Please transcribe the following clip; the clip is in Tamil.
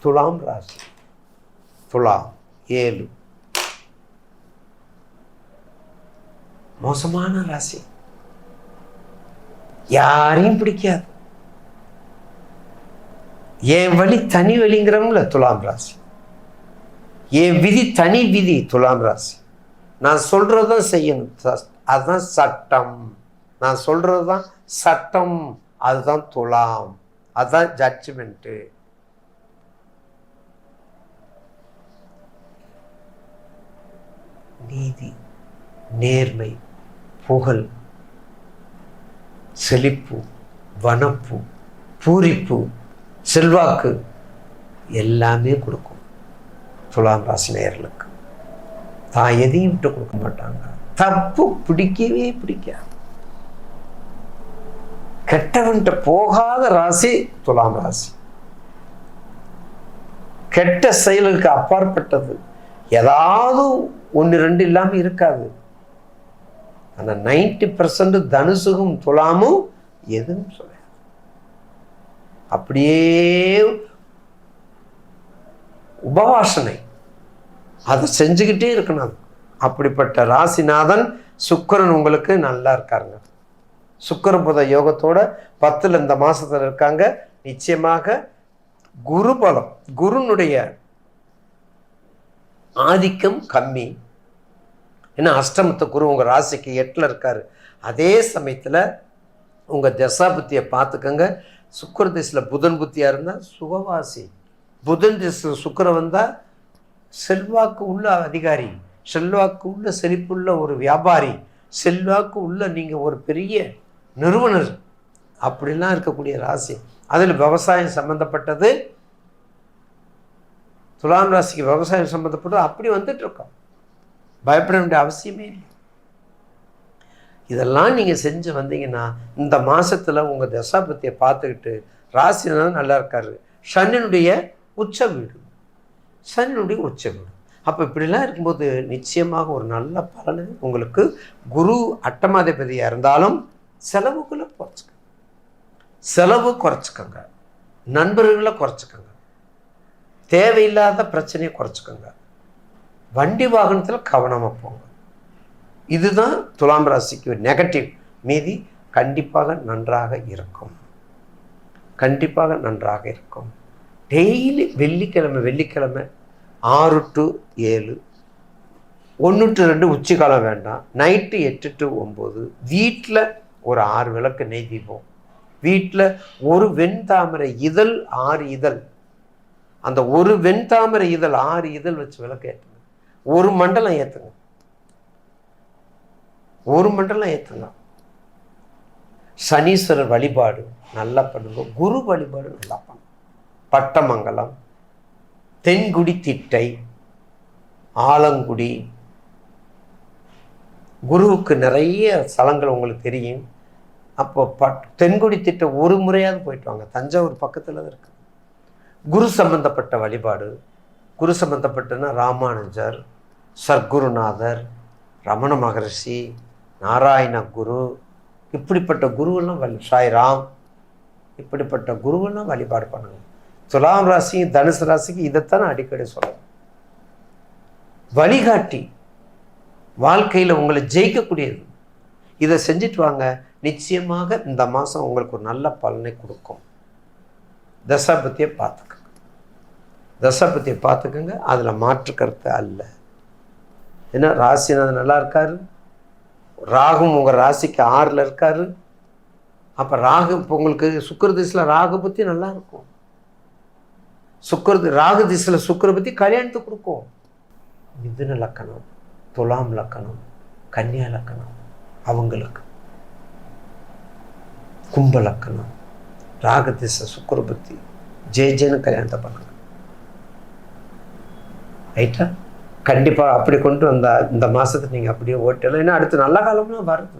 துலாம் ராசி. துலாம் ஏழு. மோசமான ராசி. யாரையும் பிடிக்காது. என் வழி தனி வழிங்கிறவங்கள துலாம் ராசி. என் விதி தனி விதி துலாம் ராசி. நான் சொல்றதான் செய்யணும். அதுதான் சட்டம். நான் சொல்கிறது தான் சட்டம். அதுதான் துலாம். அதுதான் ஜட்ஜ்மெண்ட்டு நீதி நேர்மை புகழ் செழிப்பு வனப்பு பூரிப்பு செல்வாக்கு எல்லாமே கொடுக்கும். துலாம் ராசி நேயர்களுக்கு. தான் எதையும் விட்டு கொடுக்க மாட்டாங்க. தப்பு பிடிக்கவே பிடிக்காது. கெட்டவன்கிட்ட போகாத ராசி துலாம் ராசி. கெட்ட செயலுக்கு அப்பாற்பட்டது. ஏதாவது ஒன்று ரெண்டு இல்லாமல் இருக்காது. ஆனால் நைன்டி பர்சன்ட் தனுசுகும் துலாமும் எதுவும் சொல்ல அப்படியே உபவாசனை. அதை செஞ்சுக்கிட்டே இருக்கணும் அது. அப்படிப்பட்ட ராசிநாதன் சுக்கிரன் உங்களுக்கு நல்லா இருக்காருங்க. சுக்கர புத யோகத்தோட பத்தில் இந்த மாதத்தில் இருக்காங்க. நிச்சயமாக குரு பலம் குருனுடைய ஆதிக்கம் கம்மி. ஏன்னா அஷ்டமத்து குரு உங்கள் ராசிக்கு எட்டில் இருக்கார். அதே சமயத்தில் உங்கள் தசா புத்தியை பார்த்துக்கோங்க. சுக்கர திசையில் புதன் புத்தியாக இருந்தால் சுகவாசி. புதன் திசை சுக்கிரம் வந்தால் செல்வாக்கு உள்ள அதிகாரி. செல்வாக்கு உள்ள செழிப்புள்ள ஒரு வியாபாரி. செல்வாக்கு உள்ள நீங்கள் ஒரு பெரிய நிறுவனர். அப்படிலாம் இருக்கக்கூடிய ராசி. அதில் விவசாயம் சம்மந்தப்பட்டது துலாம் ராசிக்கு விவசாயம் சம்மந்தப்பட்டு அப்படி வந்துட்டு இருக்கோம் பயப்பட வேண்டிய அவசியமே இல்லை. இதெல்லாம் நீங்கள் செஞ்சு வந்தீங்கன்னா இந்த மாசத்துல உங்கள் தசாபத்தியை பார்த்துக்கிட்டு ராசிநாதன் நல்லா இருக்காரு. சனினுடைய உச்ச வீடு. சனினுடைய உச்ச வீடு. அப்போ இப்படிலாம் இருக்கும்போது நிச்சயமாக ஒரு நல்ல பலனை உங்களுக்கு குரு அட்டமாதிபதியாக இருந்தாலும் செலவுகளை குறைச்சிக்கங்க. செலவு குறைச்சிக்கோங்க. நண்பர்களை குறைச்சிக்கோங்க. தேவையில்லாத பிரச்சனையை குறைச்சிக்கோங்க. வண்டி வாகனத்தில் கவனமாக போங்க. இதுதான் துலாம் ராசிக்கு நெகட்டிவ் மீதி கண்டிப்பாக நன்றாக இருக்கும். கண்டிப்பாக நன்றாக இருக்கும். டெய்லி வெள்ளிக்கிழமை வெள்ளிக்கிழமை ஆறு டு ஏழு. ஒன்று டு ரெண்டு உச்சிக்காலம் வேண்டாம். நைட்டு எட்டு டு ஒம்பது வீட்டில் ஒரு ஆறு விளக்கு நெய் தீபம். வீட்டில் ஒரு வெண்தாமரை இதழ் ஆறு இதழ். அந்த ஒரு வெண்தாமரை இதழ் ஆறு இதழ் வச்சு விளக்கு ஏற்றுங்க ஒரு மண்டலம் ஏற்றுங்க ஒரு மண்டலம் ஏற்றுங்க சனீஸ்வரர் வழிபாடு நல்லா பண்ணுங்க. குரு வழிபாடு நல்லா பண்ணுங்க. பட்டமங்கலம் தென்குடி திட்டை ஆலங்குடி. குருவுக்கு நிறைய ஸ்தலங்கள் உங்களுக்கு தெரியும். அப்போ பட் தென்குடி திட்டம் ஒரு முறையாவது போயிட்டு வாங்க. தஞ்சாவூர் பக்கத்தில் தான் இருக்கு. குரு சம்பந்தப்பட்ட வழிபாடு. குரு சம்பந்தப்பட்டனா ராமானுஜர் சர்க்குருநாதர் ரமண மகர்ஷி நாராயண குரு. இப்படிப்பட்ட குருவெல்லாம் வழி சாய்ராம். இப்படிப்பட்ட குருவெல்லாம் வழிபாடு பண்ணுங்க. துலாம் ராசியும் தனுசு ராசிக்கு இதைத்தான் நான் அடிக்கடி சொல்றேன் வழிகாட்டி. வாழ்க்கையில் உங்களை ஜெயிக்கக்கூடியது. இதை செஞ்சுட்டு வாங்க. நிச்சயமாக இந்த மாதம் உங்களுக்கு ஒரு நல்ல பலனை கொடுக்கும். தசாபத்தியை பார்த்துக்கோங்க தசாபத்தியை பார்த்துக்கோங்க அதில் மாற்று கருத்து அல்ல. ஏன்னா ராசிநாதன் நல்லா இருக்காரு. ராகும் உங்கள் ராசிக்கு ஆறில் இருக்காரு. அப்போ ராகு இப்போ உங்களுக்கு சுக்கர திசையில் ராகு பற்றி நல்லா இருக்கும். சுக்கர ராகு திசையில் சுக்கர பற்றி கல்யாணத்தை கொடுக்கும். மிதுன லக்கணம் துலாம் லக்கணம் கன்னியா லக்கணம் அவங்களுக்கு. கும்ப லக்கணம் ராகதிச சுக்கர புத்தி ஜெய ஜெயன்னு கல்யாணத்தை பண்ணுங்க ரைட்டா கண்டிப்பாக அப்படி கொண்டு வந்தால் இந்த மாதத்தை நீங்கள் அப்படியே ஓட்டலாம் ஏன்னா அடுத்து நல்ல காலம்லாம் வருது.